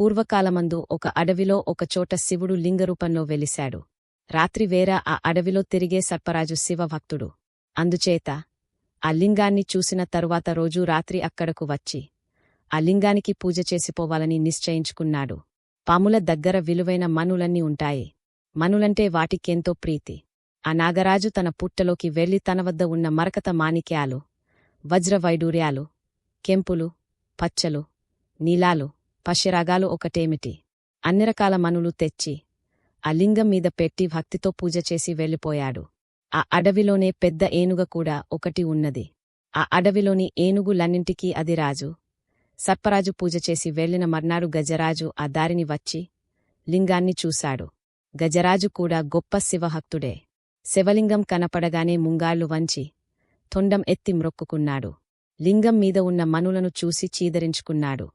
పూర్వకాలమందు ఒక అడవిలో ఒకచోట శివుడు లింగరూపంలో వెలిశాడు. రాత్రివేరా ఆ అడవిలో తిరిగే సర్పరాజు శివభక్తుడు అందుచేత ఆ లింగాన్ని చూసిన తరువాత రోజూ రాత్రి అక్కడకు వచ్చి ఆ లింగానికి పూజ చేసిపోవాలని నిశ్చయించుకున్నాడు. పాముల దగ్గర విలువైన మనులన్నీ ఉంటాయి. మనులంటే వాటికెంతో ప్రీతి. ఆ నాగరాజు తన పుట్టలోకి వెళ్ళి తన వద్ద ఉన్న మరకత మాణిక్యాలు వజ్రవైడూర్యాలు కెంపులు పచ్చలు నీలాలు పశ్యరాగాలు ఒకటేమిటి? అన్ని రకాల మనులు తెచ్చి ఆ లింగం మీద పెట్టి భక్తితో పూజ చేసి వెళ్ళిపోయాడు. ఆ అడవిలోనే పెద్ద ఏనుగ కూడా ఒకటి ఉన్నది. ఆ అడవిలోని ఏనుగులన్నింటికీ అది రాజు. సర్పరాజు పూజ చేసి వెళ్ళిన మర్నాడు గజరాజు ఆ దారిని వచ్చి లింగాన్ని చూశాడు. గజరాజు కూడా గొప్ప శివహక్తుడే శివలింగం కనపడగానే ముంగాళ్ళు వంచి తొండం ఎత్తి మ్రొక్కుకున్నాడు. లింగం మీద ఉన్న మనులను చూసి చీదరించుకున్నాడు.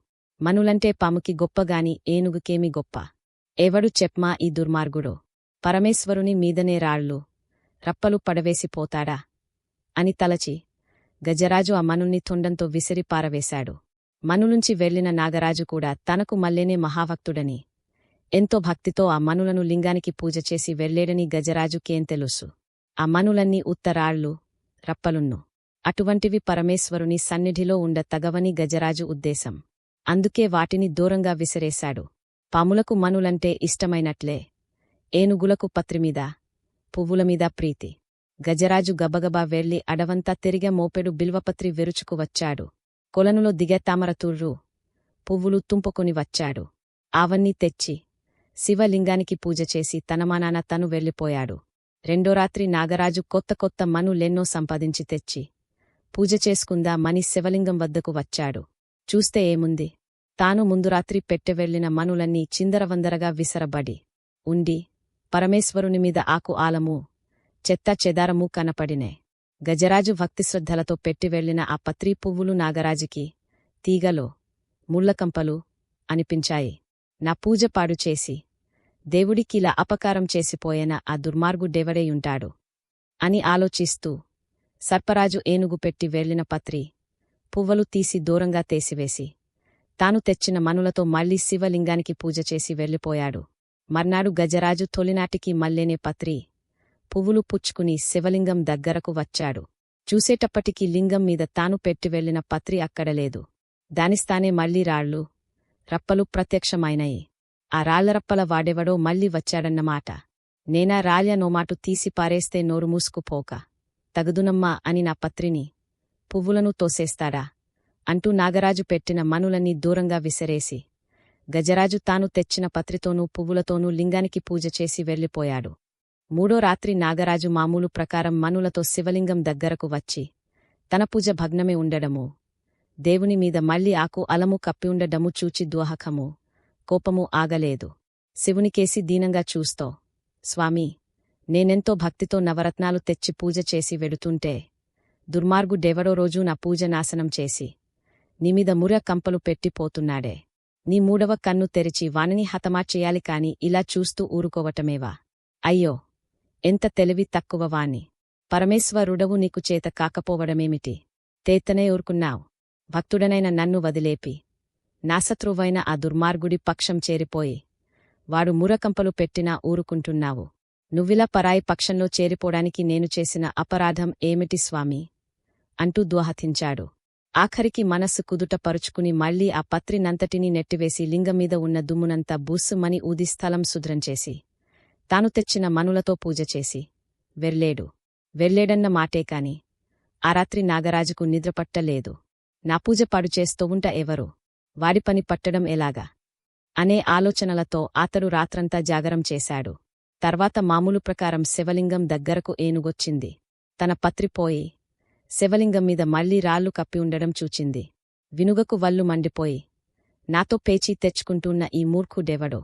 మనులంటే పాముకి గొప్పగాని ఏనుగుకేమి గొప్ప. ఎవడు చెప్మా ఈ దుర్మార్గుడో? పరమేశ్వరుని మీదనే రాళ్ళు రప్పలు పడవేసిపోతాడా అని తలచి గజరాజు ఆ మనుల్ని తొండంతో విసిరి పారవేశాడు. మనులుంచి వెళ్ళిన నాగరాజు కూడా తనకు మల్లేనే మహాభక్తుడని. ఎంతో భక్తితో ఆ మనులను లింగానికి పూజ చేసి వెళ్ళేడని గజరాజుకేం తెలుసు? ఆ మనులన్నీ ఉత్తరాళ్ళు రప్పలున్ను. అటువంటివి పరమేశ్వరుని సన్నిధిలో ఉండ తగవని గజరాజు ఉద్దేశం. అందుకే వాటిని దూరంగా విసిరేశాడు. పాములకు మనులంటే ఇష్టమైనట్లే. ఏనుగులకు పత్రిమీద పువ్వులమీద ప్రీతి. గజరాజు గబగబా వెళ్ళి అడవంతా తిరిగే మోపెడు బిల్వపత్రి విరుచుకు వచ్చాడు. కొలనులో దిగే తామరతూర్రు పువ్వులు తుంపుకొని వచ్చాడు. ఆవన్నీ తెచ్చి శివలింగానికి పూజ చేసి తనమానాన తను వెళ్ళిపోయాడు. రెండో రాత్రి నాగరాజు కొత్త కొత్త మనులెన్నో సంపాదించి తెచ్చి పూజ చేసుకుందా మని శివలింగం వద్దకు వచ్చాడు. చూస్తే ఏముంది? తాను ముందు రాత్రి పెట్టె మనులన్నీ చిందరవందరగా విసరబడి ఉండి పరమేశ్వరుని మీద ఆకు ఆలము చెత్త చెదారము కనపడినే. గజరాజు భక్తిశ్రద్ధలతో పెట్టివెళ్ళిన ఆ పత్రీ పువ్వులు నాగరాజుకి తీగలో ముళ్ళకంపలు అనిపించాయి. నా పూజ పాడు చేసి దేవుడికిలా అపకారం చేసిపోయిన ఆ దుర్మార్గుడెవడేయుంటాడు అని ఆలోచిస్తూ సర్పరాజు ఏనుగు పెట్టి వెళ్ళిన పత్రి పువ్వలు తీసి దూరంగా తేసివేసి తాను తెచ్చిన మనులతో మళ్ళీ శివలింగానికి పూజ చేసి వెళ్ళిపోయాడు. మర్నాడు గజరాజు తొలినాటికి మల్లేనే పత్రి పువ్వులు పుచ్చుకుని శివలింగం దగ్గరకు వచ్చాడు. చూసేటప్పటికి లింగం మీద తాను పెట్టి వెళ్ళిన పత్రి అక్కడలేదు దానిస్తానే మళ్ళీ రాళ్ళు రప్పలు ప్రత్యక్షమైనయి. ఆ రాళ్ళరప్పల వాడెవడో మళ్ళీ వచ్చాడన్నమాట. నేనా రాళ్య నోమాటు తీసి పారేస్తే నోరు మూసుకుపోక తగుదునమ్మా అని నా పత్రిని పువ్వులను తోసేస్తాడా? అంటూ నాగరాజు పెట్టిన మనులన్నీ దూరంగా విసిరేసి గజరాజు తాను తెచ్చిన పత్రితోనూ పువ్వులతోనూ లింగానికి పూజ చేసి వెళ్ళిపోయాడు. మూడో రాత్రి నాగరాజు మామూలు ప్రకారం మనులతో శివలింగం దగ్గరకు వచ్చి తన పూజ భగ్నమే ఉండడము దేవుని మీద మళ్ళీ ఆకు అలము కప్పి ఉండడము చూచి దోహకము కోపము ఆగలేదు. శివునికేసి దీనంగా చూస్తో స్వామీ నేనెంతో భక్తితో నవరత్నాలు తెచ్చి పూజ చేసి వెడుతుంటే దుర్మార్గుడెవడో రోజూ నా పూజ నాశనం చేసి. నీమీద ముర కంపలు పెట్టిపోతున్నాడే నీ మూడవ కన్ను తెరిచి వానిని హతమార్చేయాలి కాని ఇలా చూస్తూ ఊరుకోవటమేవా? అయ్యో! ఎంత తెలివి తక్కువ వాణి పరమేశ్వరుడవు నీకు చేత కాకపోవడమేమిటి? తేతనే ఊరుకున్నావు. భక్తుడనైన నన్ను వదిలేపి. నాశత్రువైన ఆ దుర్మార్గుడి పక్షం చేరిపోయి. వాడు మురకంపలు పెట్టినా ఊరుకుంటున్నావు. నువ్విలా పరాయి పక్షంలో చేరిపోడానికి నేను చేసిన అపరాధం ఏమిటి స్వామి? అంటూ దోహతించాడు. ఆఖరికి మనస్సు కుదుట పరుచుకుని మళ్ళీ ఆ పత్రినంతటినీ నెట్టివేసి లింగమీద ఉన్న దుమ్మునంతా బూస్సుమని ఊది స్థలం శుద్రంచేసి తాను తెచ్చిన మనులతో పూజ చేసి వెళ్ళేడు వెళ్ళేడన్న మాటే కాని ఆ రాత్రి నాగరాజుకు నిద్రపట్టలేదు. నా పూజ పాడు చేస్తూ ఎవరు? వాడి పని పట్టడం ఎలాగా? అనే ఆలోచనలతో అతడు రాత్రంతా జాగరం చేశాడు. తర్వాత మామూలు ప్రకారం శివలింగం దగ్గరకు ఏనుగొచ్చింది. తన పత్రిపోయి శివలింగం మీద మళ్ళీ రాళ్ళు కప్పి ఉండడం చూచింది. వినుగకు వల్లు మండిపోయి నాతో పేచీ తెచ్చుకుంటున్న ఈ మూర్ఖుడెవడో?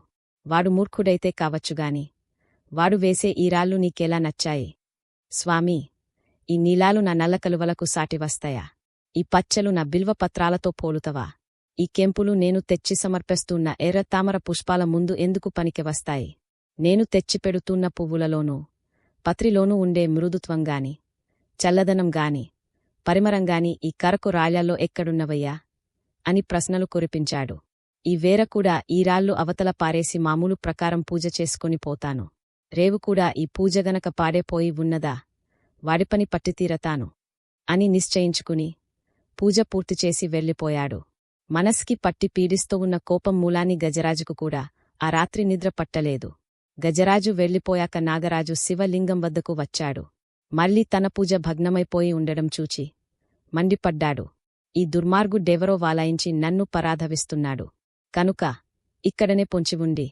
వాడు మూర్ఖుడైతే కావచ్చుగాని వాడు వేసే ఈ రాళ్ళు నీకెలా నచ్చాయి? స్వామీ ఈ నీలాలు నా నల్ల కలువలకు సాటివస్తాయా ఈ పచ్చలు నా బిల్వపత్రాలతో పోలుతవా? ఈ కెంపులు నేను తెచ్చి సమర్పిస్తున్న ఎర్ర తామర పుష్పాల ముందు ఎందుకు పనికి వస్తాయి? నేను తెచ్చిపెడుతున్న పువ్వులలోనూ పత్రిలోనూ ఉండే మృదుత్వంగాని చల్లదనంగాని పరిమరంగాని ఈ కరకు రాళ్ళలో ఎక్కడున్నవయ్యా? అని ప్రశ్నలు కురిపించాడు. ఈ వేర కూడా ఈ రాళ్ళు అవతల పారేసి మామూలు ప్రకారం పూజ చేసుకుని పోతాను. రేవు కూడా ఈ పూజగనక పాడేపోయి ఉన్నదా? వాడిపని పట్టితీరతాను అని నిశ్చయించుకుని పూజ పూర్తి చేసి వెళ్ళిపోయాడు. మనస్కి పట్టి పీడిస్తూ ఉన్న కోపం మూలాని గజరాజుకు కూడా ఆ రాత్రి నిద్ర పట్టలేదు. గజరాజు వెళ్ళిపోయాక నాగరాజు శివలింగం వద్దకు వచ్చాడు. మళ్ళీ తన పూజ భగ్నమైపోయి ఉండడం చూచి మండిపడ్డాడు. ఈ దుర్మార్గుడెవరో వాలాయించి నన్ను పరాధవిస్తున్నాడు. కనుక ఇక్కడనే పొంచి ఉండి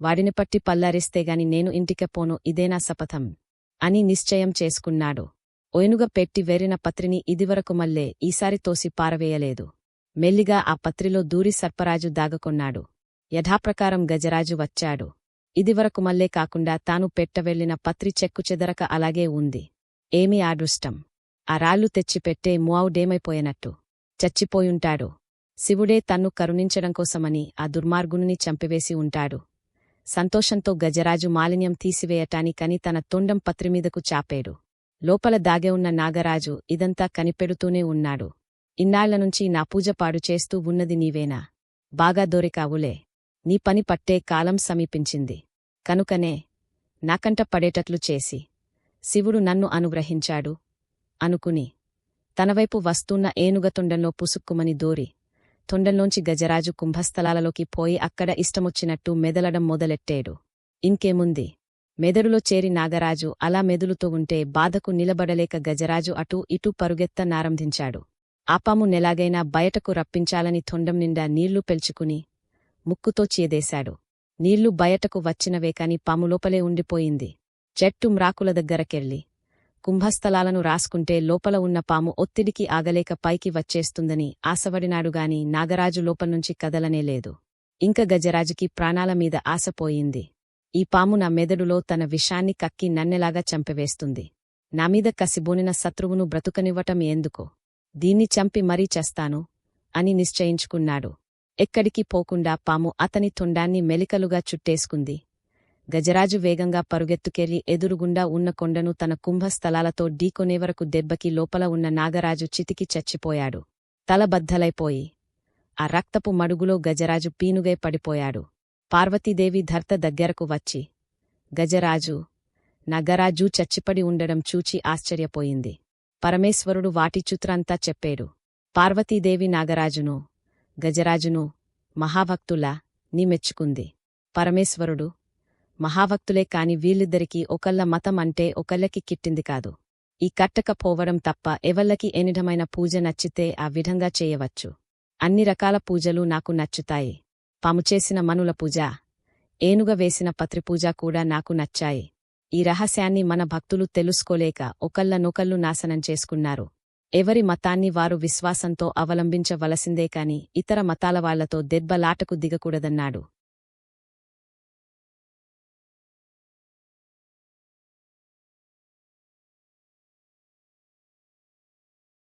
వాడిని పట్టి పల్లారిస్తేగాని నేను ఇంటికెపోను ఇదేనా శపథం అని నిశ్చయం చేసుకున్నాడు. ఒయనుగ పెట్టి వేరిన పత్రిని ఇదివరకు మల్లే ఈసారి తోసి పారవేయలేదు. మెల్లిగా ఆ పత్రిలో దూరి సర్పరాజు దాగకొన్నాడు. యథాప్రకారం గజరాజు వచ్చాడు. ఇదివరకు మల్లే కాకుండా తాను పెట్టవెళ్ళిన పత్రి చెక్కు చెదరక అలాగే ఉంది. ఏమీ ఆదృష్టం ఆ రాళ్ళు తెచ్చిపెట్టే మువావుడేమైపోయినట్టు చచ్చిపోయుంటాడు. శివుడే తన్ను కరుణించడం కోసమని ఆ దుర్మార్గుని చంపివేసి ఉంటాడు. సంతోషంతో గజరాజు మాలిన్యం తీసివేయటానికని తన తొండం పత్రిమీదకు చాపేడు. లోపల దాగే ఉన్న నాగరాజు ఇదంతా కనిపెడుతూనే ఉన్నాడు. ఇన్నాళ్ళనుంచి నా పూజ పాడు చేస్తూ ఉన్నది నీవేనా? బాగా దొరికావులే. నీ పని పట్టే కాలం సమీపించింది. కనుకనే నాకంట పడేటట్లు చేసి శివుడు నన్ను అనుగ్రహించాడు. అనుకుని తనవైపు వస్తున్న ఏనుగ తొండంలో పుసుక్కుమని దోరి తొండంలోంచి గజరాజు కుంభస్థలాలలోకి పోయి అక్కడ ఇష్టమొచ్చినట్టు మెదలడం మొదలెట్టాడు. ఇంకేముంది? మెదడులో చేరి నాగరాజు అలా మెదులుతూ ఉంటే బాధకు నిలబడలేక గజరాజు అటూ ఇటూ పరుగెత్తనారంభించాడు ఆపాము నెలాగైనా బయటకు రప్పించాలని తొండం నిండా నీళ్ళు పెల్చుకుని ముక్కుతో చేదేశాడు. నీళ్ళు బయటకు వచ్చినవే కాని పాము లోపలే ఉండిపోయింది. చెట్టు మ్రాకుల దగ్గరకెళ్ళి కుంభస్థలాలను రాసుకుంటే లోపల ఉన్న పాము ఒత్తిడికి ఆగలేక పైకి వచ్చేస్తుందని ఆశపడినాడుగాని నాగరాజు లోపల్నుంచి కదలనేలేదు ఇంక గజరాజుకి ప్రాణాల మీద ఆశపోయింది ఈ పాము నా మెదడులో తన విషాన్ని కక్కి నన్నెలాగా చంపివేస్తుంది. నామీద కసిబోనిన శత్రువును బ్రతుకనివ్వటం ఎందుకో? దీన్ని చంపి మరీ చేస్తాను? అని నిశ్చయించుకున్నాడు. ఎక్కడికి పోకుండా పాము అతని తొండాన్ని మెలికలుగా చుట్టేసుకుంది. గజరాజు వేగంగా పరుగెత్తుకెళ్ళి ఎదురుగుండా ఉన్న కొండను తన కుంభస్థలాలతో ఢీకొనేవరకు దెబ్బకి లోపల ఉన్న నాగరాజు చితికి చచ్చిపోయాడు. తలబద్దలైపోయి ఆ రక్తపు మడుగులో గజరాజు పీనుగై పడిపోయాడు. పార్వతీదేవి ధర్త దగ్గరకు వచ్చి గజరాజు నగరాజు చచ్చిపడి ఉండడం చూచి ఆశ్చర్యపోయింది. పరమేశ్వరుడు వాటి చెప్పాడు చెప్పేడు. పార్వతీదేవి నాగరాజును గజరాజును మహాభక్తులా నీ మెచ్చుకుంది పరమేశ్వరుడు మహాభక్తులే కాని వీళ్ళిద్దరికీ ఒకళ్ళ మతం అంటే ఒకళ్ళకి కిట్టింది కాదు. ఈ కట్టకపోవడం తప్ప ఎవళ్ళకి ఎనిడమైన పూజ నచ్చితే ఆ విధంగా చేయవచ్చు. అన్ని రకాల పూజలు నాకు నచ్చుతాయి. పాము చేసిన మనుల పూజ ఏనుగ వేసిన పత్రిపూజ కూడా నాకు నచ్చాయి. ఈ రహస్యాన్ని మన భక్తులు తెలుసుకోలేక ఒకళ్ళనొకళ్ళు నాశనం చేసుకున్నారు. ఎవరి మతాన్ని వారు విశ్వాసంతో అవలంబించవలసిందే కాని ఇతర మతాల వాళ్ళతో దెబ్బలాటకు దిగకూడదన్నాడు.